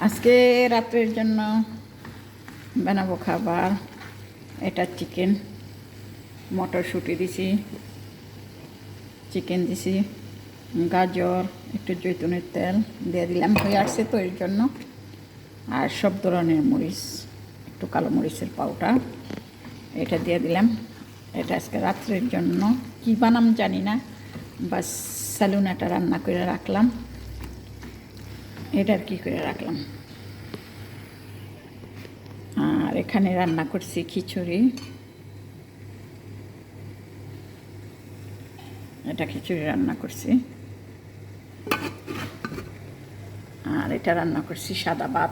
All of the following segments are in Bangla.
আজকে রাত্রের জন্য বানাবো খাবার। এটা চিকেন মটরশুঁটি দিছি। চিকেন দিছি। গাজর, একটু জৈতুনের তেল দিয়ে দিলাম। হয়ে আসছে তো এর জন্য। আর সব ধরনের মরিচ, একটু কালো মরিচের পাউডার। এটা দিয়ে দিলাম। এটা আজকে রাত্রের জন্য। কী বানাম জানি না। বাস স্যালুন এটা রান্না করে রাখলাম। এটার কি করে রাখলাম? আর এখানে রান্না করছি খিচুড়ি। এটা খিচুড়ি রান্না করছি। আর এটা রান্না করছি সাদা ভাত।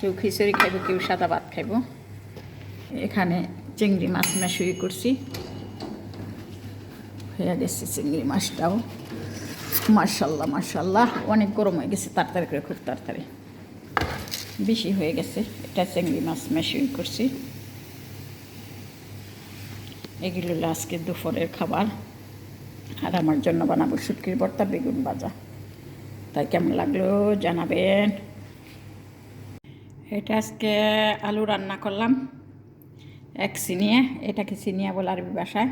কেউ খিচুড়ি খাইব, কেউ সাদা ভাত খাইব। এখানে চিংড়ি মাছ মেশুই করছি। হয়ে গেছে চিংড়ি মাছটাও। মার্শাল্লাহ মার্শাল্লাহ অনেক গরম হয়ে গেছে, তাড়াতাড়ি করে খুব তাড়াতাড়ি। বেশি হয়ে গেছে, এটা চিংড়ি মাছ মেশুই করছি। এগুলো হলো আজকে দুপুরের খাবার। আর আমার জন্য বানাবো শুটকির ভর্তা, বেগুন ভাজা। তাই কেমন লাগল জানাবেন। এটা আজকে আলু রান্না করলাম, এক সিনিয়ে। এটাকে সিনিয়া বলে আরবি ভাষায়।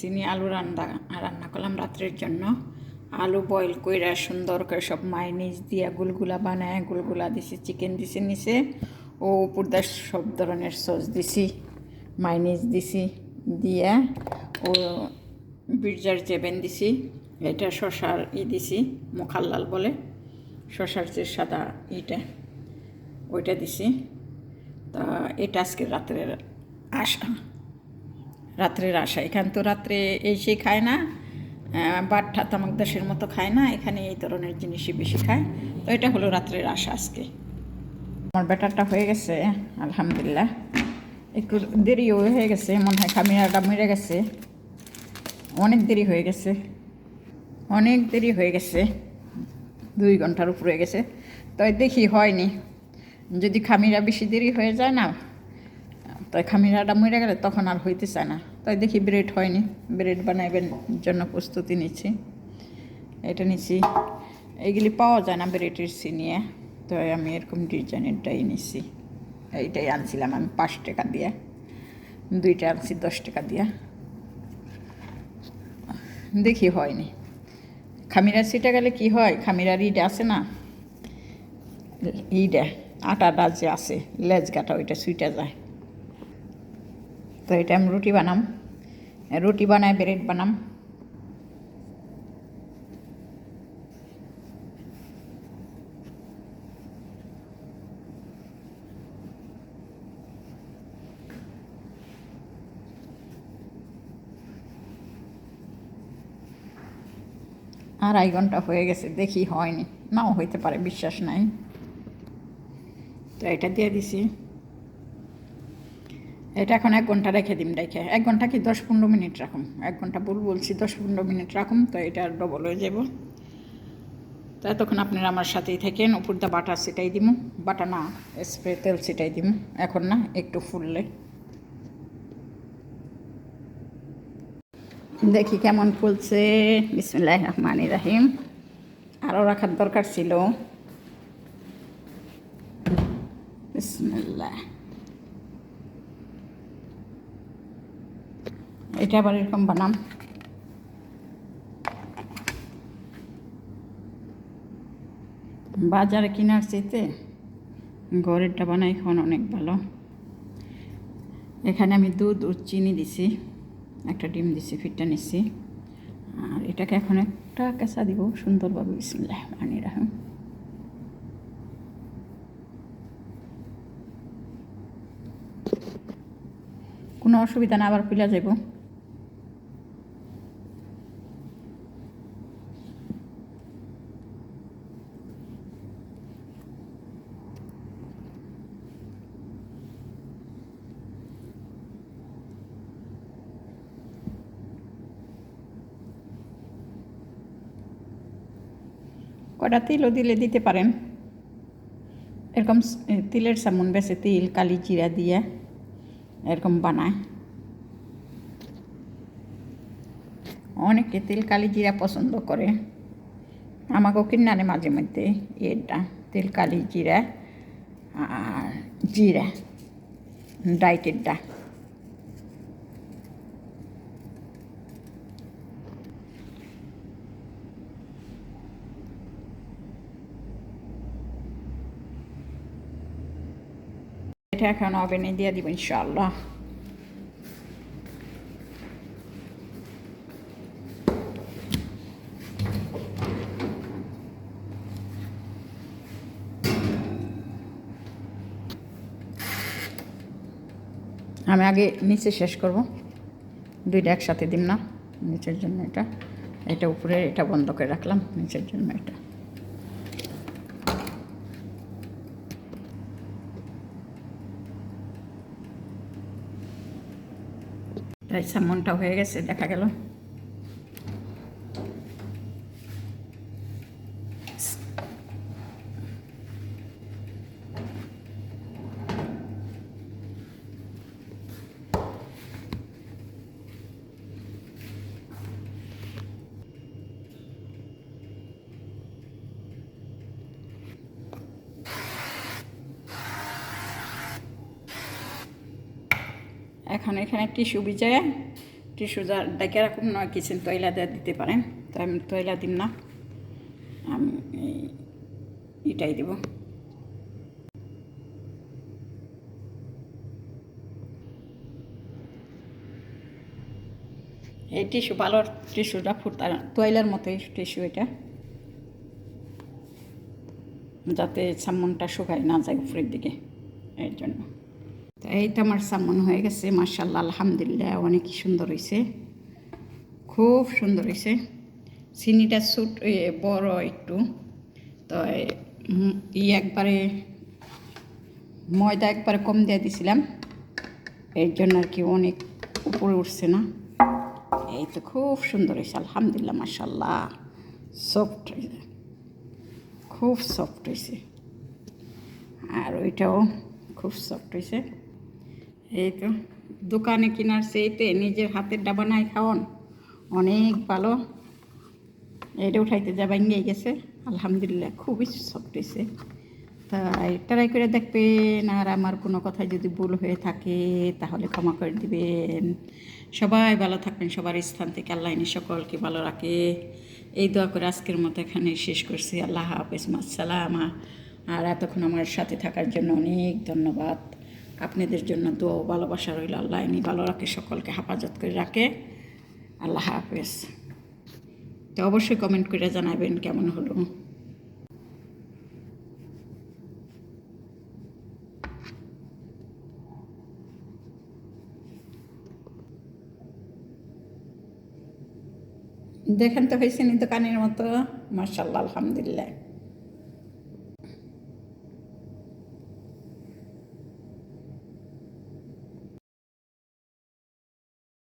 চিনি আলু রান্না রান্না করলাম রাত্রের জন্য। আলু বয়েল কইরা সুন্দর করে সব মাইনিজ দিয়া গুলগুলা বানায় গুলগুলা দিছি চিকেন দিছি নিচে। ও উপর সব ধরনের সস দিছি মাইনিজ দিছি দিয়া। ও বিরজার জেবেন দিছি, এটা শশার ই দিছি, মোখাল্লাল বলে। শশার যে সাদা ইটা, ওইটা দিছি। তা এটা আজকে রাত্রের আশা রাত্রের আশা। এখান তো রাত্রে এসে খায় না বাট্টা তামাক দেশের মতো খায় না, এখানে এই ধরনের জিনিসই বেশি খায়। তো এটা হলো রাত্রের আশা আজকে। আমার ব্যাটারটা হয়ে গেছে, আলহামদুলিল্লাহ। একটু দেরিও হয়ে গেছে, মনে হয় খামিরাটা মরে গেছে। অনেক দেরি হয়ে গেছে। অনেক দেরি হয়ে গেছে। দুই ঘণ্টার উপরে গেছে। তাই দেখি হয়নি। যদি খামিরা বেশি দেরি হয়ে যায় না তাই খামিরাটা মরে গেলে তখন আর হইতে চায় না। তাই দেখি ব্রেড হয়নি। ব্রেড বানাইবেন জন্য প্রস্তুতি নিচ্ছি। এটা নিচ্ছি। এইগুলি পাওয়া যায় না ব্রেডের নিয়ে। তো আমি এরকম ডিজাইনেরটাই নিচ্ছি। এইটাই আনছিলাম আমি পাঁচ টাকা দিয়ে। দুইটা আনছি দশ টাকা দিয়ে। দেখি হয়নি। খামিরা সিটা গেলে কি হয়? খামিরার ইটা আছে না? ইটা আটাটা যে আছে। লেজ গাটা ওইটা সুইটা যায়। তো এটা আমি রুটি বানাম। রুটি বানাই ব্রেড বানাম। আড়াই ঘণ্টা হয়ে গেছে, দেখি হয়নি। নাও, হইতে পারে, বিশ্বাস নাই। তো এটা দিয়ে দিছি। এটা এখন এক ঘণ্টা রেখে দিম, রেখে। এক ঘণ্টা কি দশ পনেরো মিনিট রাখুন এক ঘণ্টা ভুল বলছি, দশ পনেরো মিনিট রাখুন তো এটা ডবল হয়ে যাব তো এতক্ষণ আপনারা আমার সাথেই থাকেন উপর দা বাটা সেটাই দিব বাটা না, স্প্রে তেল সেটাই দিমু, এখন না একটু ফুললে। দেখি কেমন ফুলছে। বিসমুল্লাহ রহমান রাহিম। আরও রাখার দরকার ছিল বিসমুল্লাহ এটা আবার এরকম বানাম। বাজারে কেনার চাইতে ঘরেরটা বানাই এখন অনেক ভালো। এখানে আমি দুধ ও চিনি দিছি, একটা ডিম দিছি ফিটটা নিচ্ছি আর এটাকে এখন একটা কেঁচা দিব, সুন্দরভাবে বিসমিল্লাহ পানি রাখুন। কোনো অসুবিধা না, আবার পিলা যাব। কটা তিলও দিলে দিতে পারেন। এরকম তিলের সামুন বেছে তিল, কালি জিরা দিয়ে এরকম বানায়। অনেকে তিল, কালি জিরা পছন্দ করে। আমাকেও কিনে আনে মাঝে মধ্যে এটা, তেল, কালি জিরা আর জিরা ডাইটেরটা এটা এখন ওভেনে দিয়ে দিব ইনশাআল্লাহ আমি আগে নিচে শেষ করব দুইটা একসাথে দিম না নিচের জন্য এটা এটা উপরে এটা বন্ধ করে রাখলাম নিচের জন্য এটা তাই সামনটা হয়ে গেছে দেখা গেল। এখন এখানে টিস্যু ভিজায় টিস্যু যা ডেকে রাখুন নয় কিচেন তৈলা দিয়ে দিতে পারেন। তো আমি তৈলা দিম না। আমি এটাই দেব। এই টিস্যু ভালো টিস্যুটা ফুটা তৈলার মতোই টিস্যু এটা। যাতে সামনটা শুকায় না যায় উপরের দিকে, এর জন্য। তো এই তো আমার সামন হয়ে গেছে মার্শাল্লাহ আলহামদুলিল্লাহ, অনেক সুন্দর হয়েছে খুব সুন্দর হয়েছে চিনিটা সুট বড় একটু। তো ই একবারে ময়দা একবারে কম দিয়ে দিছিলাম। এর জন্য আর কি অনেক উপরে উঠছে না। এই তো খুব সুন্দর হয়েছে আলহামদুলিল্লাহ মার্শাল্লাহ সফট হয়েছে খুব সফট হয়েছে আর ওইটাও খুব সফট হয়েছে এই তো, দোকানে কেনার সেইতে নিজের হাতের ডাবা নাই খাওয়ান। অনেক ভালো। এটা উঠাইতে যা ভেঙে গেছে। আলহামদুলিল্লাহ, খুবই সফট হয়েছে তাই ট্রাই করে দেখবেন, আর আমার কোনো কথায় যদি ভুল হয়ে থাকে, তাহলে ক্ষমা করে দিবেন। সবাই ভালো থাকবেন, সবার স্থান থেকে আল্লাহ ইনি সকলকে ভালো রাখে। এই দোয়া করে আজকের মতো এখানে শেষ করছি। আল্লাহ হাফেজ মাসালামা আর এতক্ষণ আমার সাথে থাকার জন্য অনেক ধন্যবাদ। আপনাদের জন্য দোয়া ও ভালোবাসা রইল। আল্লাহ ইনি ভালো রাখে, সকলকে হেফাজত করে রাখে। আল্লাহ হাফেজ। তো অবশ্যই কমেন্ট করে জানাবেন কেমন হলো। দেখেন তো হয়েছে নি দোকানের মতো। মার্শাল্লাহ আলহামদুলিল্লাহ।